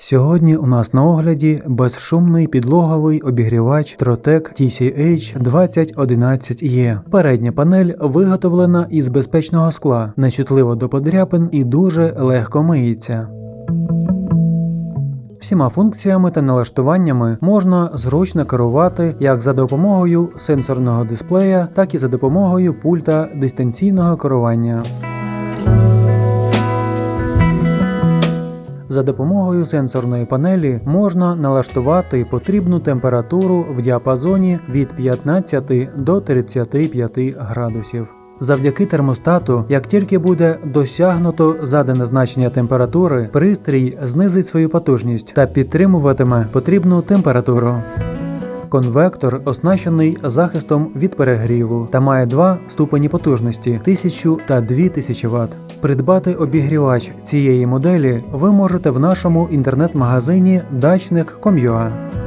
Сьогодні у нас на огляді безшумний підлоговий обігрівач Trotec TCH 2011E. Передня панель виготовлена із безпечного скла, нечутлива до подряпин і дуже легко миється. Всіма функціями та налаштуваннями можна зручно керувати як за допомогою сенсорного дисплея, так і за допомогою пульта дистанційного керування. За допомогою сенсорної панелі можна налаштувати потрібну температуру в діапазоні від 15 до 35 градусів. Завдяки термостату, як тільки буде досягнуто задане значення температури, пристрій знизить свою потужність та підтримуватиме потрібну температуру. Конвектор оснащений захистом від перегріву та має два ступені потужності 1000 та 2000 Вт. Придбати обігрівач цієї моделі ви можете в нашому інтернет-магазині дачник.com.ua.